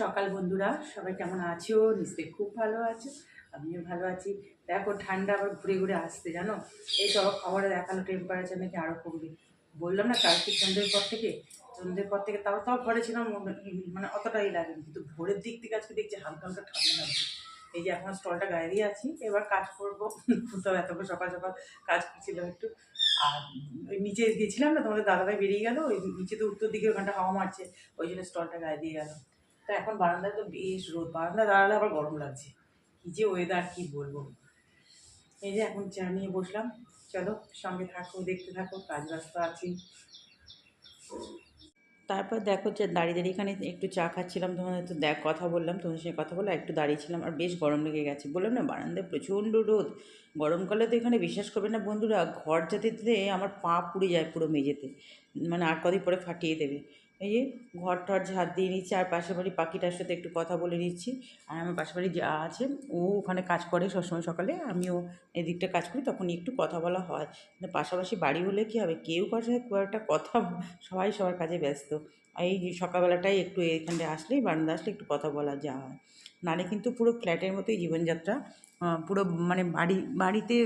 সকাল বন্ধুরা, সবাই কেমন আছো? নিশ্চয়ই খুব ভালো আছো, আমিও ভালো আছি। দেখো, ঠান্ডা আবার ঘুরে ঘুরে আসতে জানো? এই সব খবরে দেখাল টেম্পারেচার নাকি আরও কমবে। বললাম না কালকে সন্ধ্যের পর থেকে, সন্ধ্যের পর থেকে তাও তাও ঘরে ছিলাম মানে অতটাই লাগেনি কিন্তু ভোরের দিক থেকে আজকে দেখছি হালকা হালকা ঠান্ডা লাগছে। এই যে এখন স্টলটা গায়ে দিয়ে আছি, এবার কাজ করব। তো এতক্ষণ, সকাল সকাল কাজ করছিলাম একটু। আর ওই নিচে গেছিলাম না, তোমাদের দাদাভাই বেরিয়ে গেল, ওই নিচে তো উত্তর দিকে ওখানটা হাওয়া মারছে, ওই জন্য স্টলটা গায়ে দিয়ে গেল তো এখন বারান্দায় তো বেশ রোদ। বারান্দায় দাঁড়ালে আবার গরম লাগছে। কী যে ওয়েদার কী বলব? এই যে এখন চা নিয়ে বসলাম। চলো, সঙ্গে থাকো, দেখতে থাকো কাজ ব্যস্ত আছি তারপর দেখো যে দাঁড়িয়ে দাঁড়িয়ে এখানে একটু চা খাচ্ছিলাম। তোমাদের তো দেখ, কথা বললাম, তোমাদের সঙ্গে কথা বলে একটু দাঁড়িয়েছিলাম আর বেশ গরম লেগে গেছে। বললাম না, বারান্দায় প্রচণ্ড রোদ। গরমকালে তো এখানে বিশ্বাস করবে না বন্ধুরা, ঘর যাতে দিতে আমার পা পুড়ে যায় পুরো মেঝেতে। মানে আর কদিন পরে ফাটিয়ে দেবে। এই যে ঘর টর ঝাড় দিয়ে নিচ্ছি, আর পাশের বাড়ি পাখিটার সাথে একটু কথা বলে নিচ্ছি। আর আমার পাশের বাড়ি যা আছে, ও ওখানে কাজ করে সবসময় সকালে, আমিও এদিকটা কাজ করি, তখনই একটু কথা বলা হয়। পাশাপাশি বাড়ি হলে কী হবে? কেউ কার সাথে খুব একটা কথা সবাই সবার কাজে ব্যস্ত। এই সকালবেলাটাই একটু এখানে আসলেই বারান্দা আসলে একটু কথা বলা যা হয় নাহলে কিন্তু পুরো ফ্ল্যাটের মতোই জীবনযাত্রা। পুরো মানে বাড়ি, বাড়িতে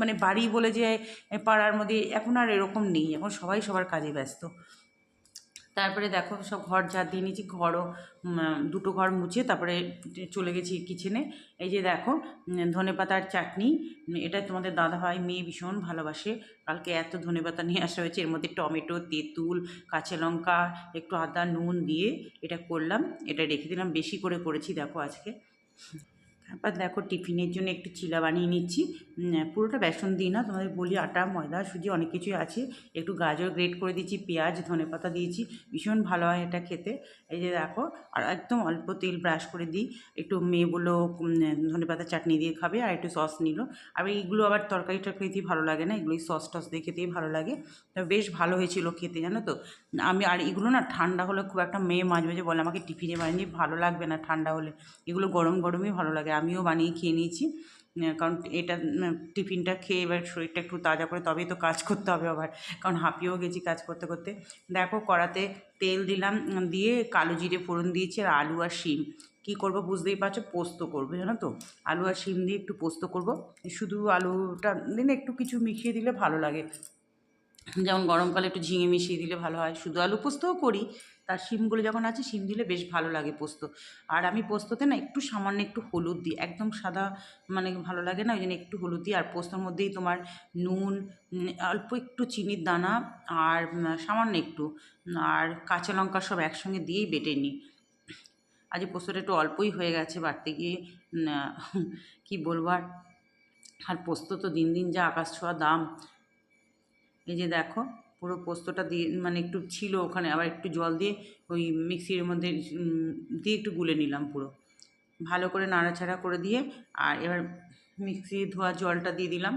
মানে বাড়ি বলে যে পাড়ার মধ্যে, এখন আর এরকম নেই। এখন সবাই সবার কাজে ব্যস্ত। তারপরে দেখো সব ঘর ঝাড় দিয়ে নিয়েছি, ঘরও দুটো ঘর মুছে তারপরে চলে গেছি কিচেনে এই যে দেখো ধনে পাতার চাটনি, এটা তোমাদের দাদাভাই মেয়ে ভীষণ ভালোবাসে। কালকে এত ধনে পাতা নিয়ে আসা হয়েছে, এর মধ্যে টমেটো, তেঁতুল, কাঁচা লঙ্কা, একটু আদা, নুন দিয়ে এটা করলাম, এটা রেখে দিলাম, বেশি করে করেছি দেখো আজকে। তারপর দেখো টিফিনের জন্য একটু চিলা বানিয়ে নিচ্ছি। পুরোটা বেসন দিই না, তোমাদের বলি আটা, ময়দা, সুজি অনেক কিছুই আছে। একটু গাজর গ্রেট করে দিয়েছি পেঁয়াজ, ধনে পাতা দিয়েছি, ভীষণ ভালো হয় এটা খেতে। এই যে দেখো, আর একদম অল্প তেল ব্রাশ করে দিই। একটু মেয়ে বলল ধনে পাতা চাটনি দিয়ে খাবে আর একটু সস নিল। আর এইগুলো আবার তরকারি টরকারি দিয়ে ভালো লাগে না, এগুলোই সস টস দিয়ে খেতেই ভালো লাগে। বেশ ভালো হয়েছিল খেতে, জানো তো? আমি, আর এগুলো না ঠান্ডা হলে খুব একটা মেয়ে মাঝে মাঝে বলে আমাকে টিফিনে বানিয়ে ভালো লাগবে না ঠান্ডা হলে। এগুলো গরম গরমই ভালো লাগে। আমিও বানিয়ে খেয়ে নিয়েছি। কারণ এটা টিফিনটা খেয়ে এবার শরীরটা একটু তাজা করে তবেই তো কাজ করতে হবে আবার। কারণ হাঁপিয়েও গেছি কাজ করতে করতে। দেখো কড়াতে তেল দিলাম, দিয়ে কালো জিরে ফোড়ন দিয়েছি আর আলু আর শিম। কী করব বুঝতেই পারছ? পোস্ত করব, জানো তো? আলু আর শিম দিয়ে একটু পোস্ত করব। শুধু আলুটা দিন একটু কিছু মিশিয়ে দিলে ভালো লাগে। যেমন গরমকালে একটু ঝিঙে মিশিয়ে দিলে ভালো হয়। শুধু আলু পোস্তও করি। তার শিমগুলো যখন আছে, শিম দিলে বেশ ভালো লাগে পোস্ত। আর আমি পোস্ততে না একটু সামান্য একটু হলুদ দিই, একদম সাদা মানে ভালো লাগে না, ওই জন্য একটু হলুদ দিই। আর পোস্তর মধ্যেই তোমার নুন অল্প একটু চিনির দানা আর সামান্য একটু আর কাঁচা লঙ্কা সব একসঙ্গে দিয়েই বেটে নিই। আজ পোস্তটা একটু অল্পই হয়ে গেছে, বাড়তে গিয়ে কী বলব আর? আর পোস্ত তো দিন দিন যা আকাশ ছোঁয়া দাম। এই যে দেখো পুরো পোস্তটা দিয়ে মানে একটু ছিল ওখানে, আবার একটু জল দিয়ে ওই মিক্সির মধ্যে দিয়ে একটু গুলে নিলাম পুরো। ভালো করে নাড়াচাড়া করে দিয়ে, আর এবার মিক্সি ধোয়া জলটা দিয়ে দিলাম।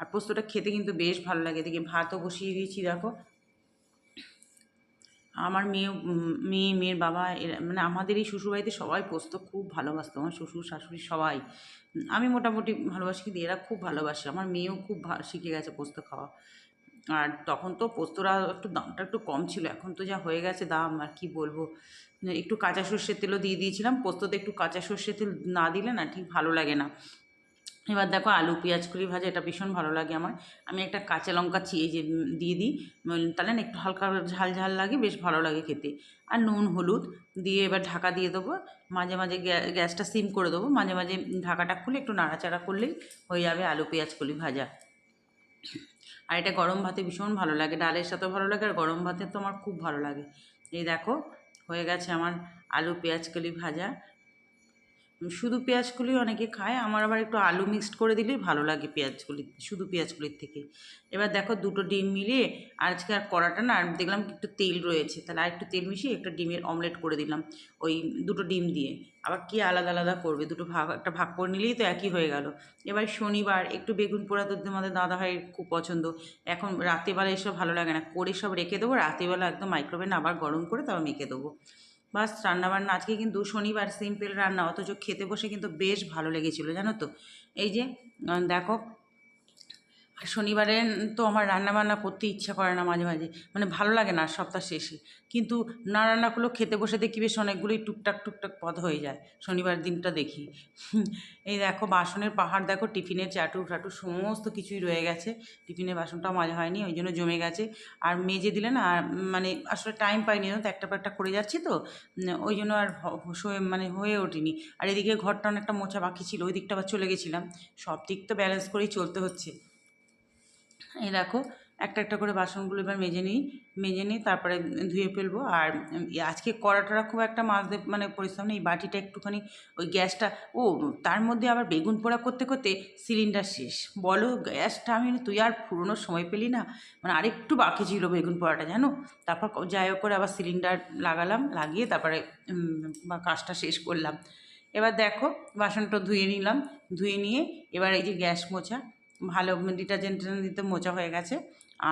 আর পোস্তটা খেতে কিন্তু বেশ ভালো লাগে দেখি ভাতও বসিয়ে দিয়েছি, দেখো। আমার মেয়ে মেয়ে, মেয়ের বাবা, এরা মানে আমাদের এই শ্বশুরবাড়িতে সবাই পোস্ত খুব ভালোবাসতো, আমার শ্বশুর, শাশুড়ি সবাই। আমি মোটামুটি ভালোবাসি, কিন্তু এরা খুব ভালোবাসে। আমার মেয়েও খুব শিখে গেছে পোস্ত খাওয়া। আর তখন তো পোস্তরা একটু দামটা একটু কম ছিল। এখন তো যা হয়ে গেছে দাম, আর কি বলব? একটু কাঁচা সর্ষের তেলও দিয়ে দিয়েছিলাম। পোস্ততে একটু কাঁচা সর্ষের তেল না দিলে না ঠিক ভালো লাগে না। এবার দেখো আলু, পেঁয়াজ, করি ভাজা, এটা ভীষণ ভালো লাগে আমার। আমি একটা কাঁচা লঙ্কা চিয়ে যে দিয়ে দিই। তাহলে না একটু হালকা ঝাল ঝাল লাগে, বেশ ভালো লাগে খেতে। আর নুন, হলুদ দিয়ে এবার ঢাকা দিয়ে দেবো। মাঝে মাঝে গ্যা- গ্যাসটা সিম করে দেবো। মাঝে মাঝে ঢাকাটা খুলে একটু নাড়াচাড়া করলেই হয়ে যাবে আলু, পেঁয়াজ, কলি ভাজা। আর এটা গরম ভাতে ভীষণ ভালো লাগে, ডালের সাথেও ভালো লাগে আর গরম ভাতে তো আমার খুব ভালো লাগে। এই দেখো, হয়ে গেছে আমার আলু পেঁয়াজ কলি ভাজা। শুধু পেঁয়াজগুলি অনেকে খায়, আমার আবার একটু আলু মিক্সড করে দিলেই ভালো লাগে পেঁয়াজগুলি, শুধু পেঁয়াজগুলির থেকে। এবার দেখো দুটো ডিম মিলিয়ে আজকে আর কড়াটা না দেখলাম একটু তেল রয়েছে, তাহলে আর একটু তেল মিশিয়ে একটা ডিমের অমলেট করে দিলাম, ওই দুটো ডিম দিয়ে। আবার কি আলাদা আলাদা করবে, দুটো ভাগ, একটা ভাগ করে নিলেই তো একই হয়ে গেল। এবার শনিবার, একটু বেগুন পোড়া তো আমাদের দাদা ভাইয়ের খুব পছন্দ। এখন রাত্রিবেলা এসব ভালো লাগে না, করে সব রেখে দেবো রাত্রিবেলা একদম মাইক্রোওভেন আবার গরম করে তারপর মেখে দেবো। বাস, রান্নাবান্না, আজকে কিন্তু শনিবার সিম্পল রান্না, অথচ খেতে বসে কিন্তু বেশ ভালো লেগেছিলো, জানো তো? এই যে দেখো শনিবারে তো আমার রান্না বান্না করতে ইচ্ছা করে না মাঝে মাঝে। মানে ভালো লাগে না সপ্তাহ শেষে। কিন্তু না রান্না করলেও খেতে বসে দেখি বেশ অনেকগুলোই টুকটাক টুকটাক পদ হয়ে যায়। শনিবার দিনটা দেখি। এই দেখো বাসনের পাহাড় দেখো, টিফিনের চাটু টাটু সমস্ত কিছুই রয়ে গেছে। টিফিনের বাসনটাও মাজা হয়নি, ওই জন্য জমে গেছে। আর মেজে দিলে না, আর মানে আসলে টাইম পাইনি তো একটা পর করে যাচ্ছি তো। ওই জন্য আর হয়ে মানে হয়ে ওঠেনি। আর এদিকে ঘরটা অনেকটা মোছা বাকি ছিল, ওই দিকটা আবার চলে গেছিলাম। সব দিক তো ব্যালেন্স করেই চলতে হচ্ছে। এই দেখো, একটা একটা করে বাসনগুলো এবার মেজে নিই মেজে নিই তারপরে ধুয়ে ফেলব। আর আজকে কড়াটা খুব একটা মাছ মাজতে মানে পরিশ্রম নেই, বাটিটা একটুখানি ওই গ্যাসটা, ও তার মধ্যে আবার বেগুন পোড়া করতে করতে সিলিন্ডার শেষ। বলো, গ্যাসটা আমি তুই আর পুরোনো সময় পেলি না? মানে আরেকটু বাকি ছিল বেগুন পোড়াটা, জানো? তারপর যাই হোক করে আবার সিলিন্ডার লাগালাম, লাগিয়ে তারপরে কাজটা শেষ করলাম। এবার দেখো, বাসনটা ধুয়ে নিলাম, ধুয়ে নিয়ে এবার এই যে গ্যাস মোছা ভালো ডিটারজেন্ট দিতে মোচা হয়ে গেছে।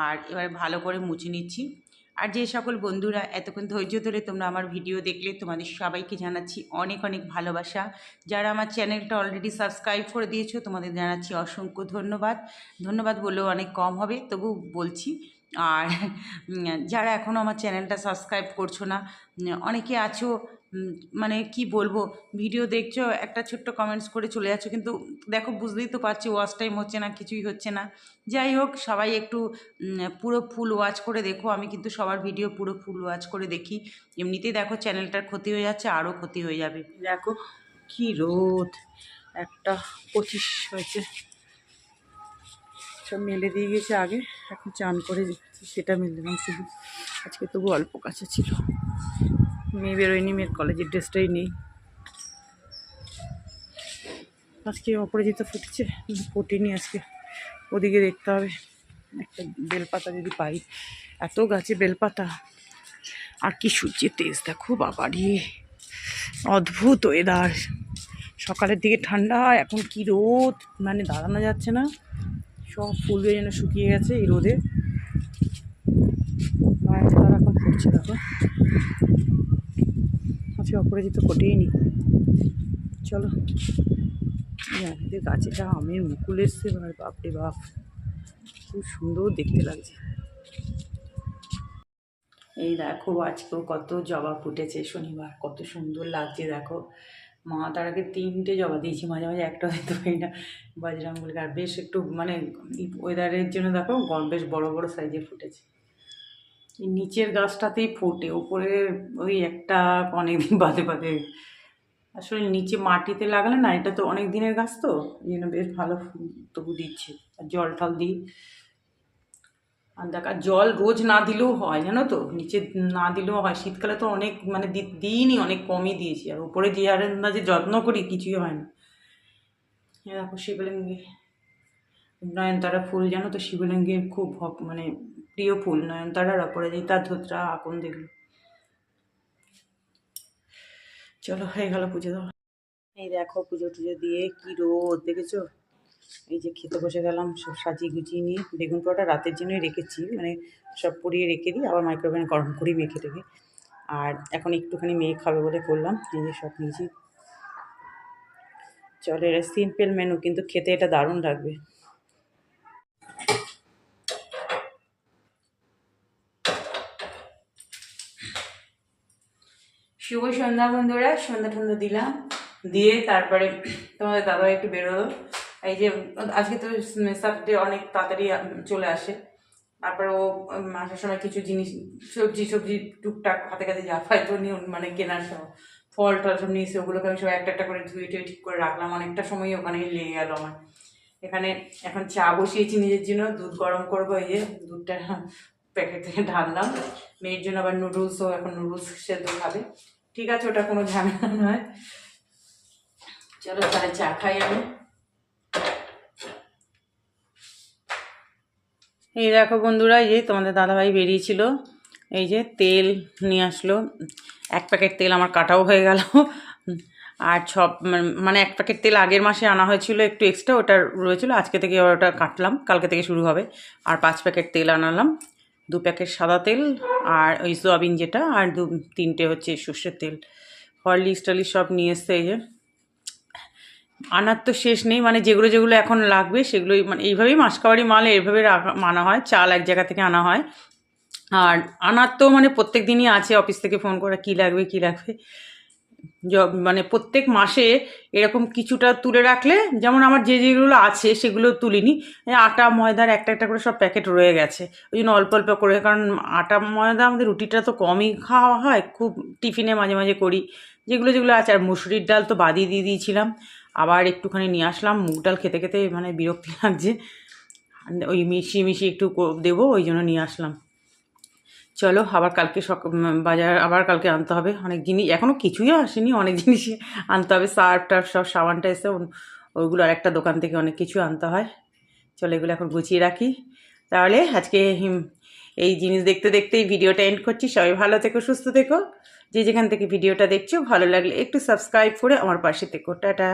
আর এবার ভালো করে মুছে নিচ্ছি। আর যে সকল বন্ধুরা এতক্ষণ ধৈর্য ধরে তোমরা আমার ভিডিও দেখলে, তোমাদের সবাইকে জানাচ্ছি অনেক অনেক ভালোবাসা। যারা আমার চ্যানেলটা অলরেডি সাবস্ক্রাইব করে দিয়েছ, তোমাদের জানাচ্ছি অসংখ্য ধন্যবাদ। ধন্যবাদ বললেও অনেক কম হবে, তবু বলছি। আর যারা এখনও আমার চ্যানেলটা সাবস্ক্রাইব করছ না অনেকে আছো মানে কি বলব ভিডিও দেখছ, একটা ছোট্ট কমেন্টস করে চলে যাচ্ছ, কিন্তু দেখো বুঝতেই তো পারছি ওয়াচ টাইম হচ্ছে না, কিছুই হচ্ছে না। যাই হোক, সবাই একটু পুরো ফুল ওয়াচ করে দেখো, আমি কিন্তু সবার ভিডিও পুরো ফুল ওয়াচ করে দেখি। এমনিতেই দেখো চ্যানেলটার ক্ষতি হয়ে যাচ্ছে, আরও ক্ষতি হয়ে যাবে। দেখো কি রোদ, একটা পঁচিশ হয়েছে। সব মেলে দিয়ে গেছে আগে, এখন চান করে সেটা মেলে দিলাম শুধু। আজকে তবু অল্প কাছে ছিল। মেয়ে বেরোয়নি, মেয়ের কলেজের ড্রেসটাই নেই। আজকে অপরাজিতা ফুটেছে ফোটেনি আজকে। ওদিকে দেখতে হবে, একটা বেলপাতা যদি পাই। এত গাছে বেলপাতা, আর কি সূর্যের তেজ, দেখো বাবারি। অদ্ভুত ওয়েদার সকালের দিকে ঠান্ডা, এখন কি রোদ? মানে দাঁড়ানো যাচ্ছে না। সব ফুল যেন শুকিয়ে গেছে এই রোদে। এখন ফুটছে, দেখো। আজকে অপরাজিত ফোটেই নি চলো আমাদের গাছে যা আমের মুকুল এসছে এবার বাপরে বাপ, খুব সুন্দর দেখতে লাগছে। এই দেখো আজকেও কত জবা ফুটেছে শনিবার, কত সুন্দর লাগছে, দেখো। মা, তার আগে তিনটে জবা দিয়েছি, মাঝে মাঝে একটা দিতে পারি না। বজরাঙ্গুলিকে আর বেশ একটু মানে ওয়েদারের জন্য দেখো বেশ বড় বড় সাইজে ফুটেছে। নিচের গাছটাতেই ফোটে, ওপরে ওই একটা অনেক বাদে বাদে। আসলে নিচে মাটিতে লাগালে না, এটা তো অনেক দিনের গাছ তো জন্য বেশ ভালো ফুল তবু দিচ্ছে। আর জল টল দিই। আর দেখ, আর জল রোজ না দিলেও হয়, জানো তো? নিচে না দিলেও হয়। শীতকালে তো অনেক মানে দিইনি, অনেক কমই দিয়েছি। আর উপরে যে আর যে যত্ন করি, কিছুই হয় না। দেখো শিবলিঙ্গে নয়নতারা ফুল, জানো তো শিবলিঙ্গের খুব মানে প্রিয় ফুল, নয়নতারার অপরাজিতা, ধোত্রা আকন দেখল। চলো, হয়ে গেল পুজো দেওয়া। এই দেখো পুজো টুজো দিয়ে কি রোদ, দেখেছ? এই যে খেতে বসে গেলাম, সব সাজিয়ে গুছিয়ে নিয়ে, বেগুন পোড়াটা রাতের জন্যই রেখেছি মানে সব পুড়িয়ে রেখে দিই, আবার মাইক্রোওভেনে গরম করি মেখে রেখে। আর এখন একটুখানি মেয়ে খাবে বলে করলাম, এই যে সব নিয়েছি। চলো, এটা সিম্পল মেনু কিন্তু খেতে এটা দারুণ লাগবে। শুভ সন্ধ্যা বন্ধুরা, সন্ধ্যা টন্ধা দিলাম। দিয়ে তারপরে তোমাদের দাদা একটু বেরোলো। এই যে, আজকে তো সাথে অনেক তাড়াতাড়ি চলে আসে। তারপরে ও আসার সময় কিছু জিনিস, সবজি সবজি টুকটাক হাতে কাছে যা পাইতো নিয়ে মানে কেনার সব ফল টল সব নিয়েছে ওগুলোকে আমি সব একটা একটা করে ধুয়ে টুয়ে ঠিক করে রাখলাম। অনেকটা সময় ওখানে লেগে গেল আমার। এখানে এখন চা বসিয়েছি নিজের জন্য, দুধ গরম করব এই যে, দুধটা প্যাকেট থেকে ঢাললাম। মেয়ের জন্য আবার নুডলসও, এখন নুডলস সেদ্ধ খাবে। ঠিক আছে, ওটা কোনো ঝামেলা নয়। চলো তাহলে চা খাই আমি। এই দেখো বন্ধুরা, এই যে তোমাদের দাদাভাই বেরিয়েছিল। এই যে তেল নিয়ে আসলো। এক প্যাকেট তেল আমার কাটাও হয়ে গেল। আর সব মানে এক প্যাকেট তেল আগের মাসে আনা হয়েছিল, একটু এক্সট্রা ওটা রয়েছিল। আজকে থেকে ওটা কাটলাম, কালকে থেকে শুরু হবে। আর পাঁচ প্যাকেট তেল আনালাম। দু প্যাকেট সাদা তেল আর ওই সোয়াবিন যেটা, আর দু, তিনটে হচ্ছে সর্ষের তেল। হরলিক্স টলিস সব নিয়ে এসছে এই যে। আনার তো শেষ নেই মানে যেগুলো যেগুলো এখন লাগবে সেগুলোই মানে এইভাবেই মাসকাবারি মাল, এইভাবে রাখা, আনা হয়, চাল এক জায়গা থেকে আনা হয়। আর আনার তো মানে প্রত্যেক দিনই আছে অফিস থেকে ফোন করা, কি লাগবে কি লাগবে? মানে প্রত্যেক মাসে এরকম কিছুটা তুলে রাখলে, যেমন আমার যে যেগুলো আছে সেগুলো তুলিনি। আটা, ময়দার একটা একটা করে সব প্যাকেট রয়ে গেছে। ওই জন্য অল্প অল্প করে, কারণ আটা, ময়দা আমাদের রুটিটা তো কমই খাওয়া হয়, খুব টিফিনে মাঝে মাঝে করি। যেগুলো যেগুলো আছে, আর মুসুরির ডাল তো বাদই দিয়ে দিয়েছিলাম। আবার একটুখানি নিয়ে আসলাম, মুগ ডাল খেতে খেতে মানে বিরক্তি লাগছে। ওই মিশিয়ে মিশিয়ে একটু দেবো, ওই জন্য নিয়ে আসলাম। চলো, আবার কালকে সক বাজার, আবার কালকে আনতে হবে। অনেক জিনিস এখনও কিছুই আসেনি, অনেক জিনিসই আনতে হবে। সার্ফ টার্ফ সব, সাবানটা এসে ওইগুলো আর একটা দোকান থেকে অনেক কিছু আনতে হয়। চলো, এগুলো এখন গুছিয়ে রাখি। তাহলে আজকে এই জিনিস দেখতে দেখতেই ভিডিওটা এন্ড করছি। সবাই ভালো থেকো, সুস্থ থেকো। যে যেখান থেকে ভিডিওটা দেখছ, ভালো লাগলে একটু সাবস্ক্রাইব করে আমার পাশে থেকো। টাটা।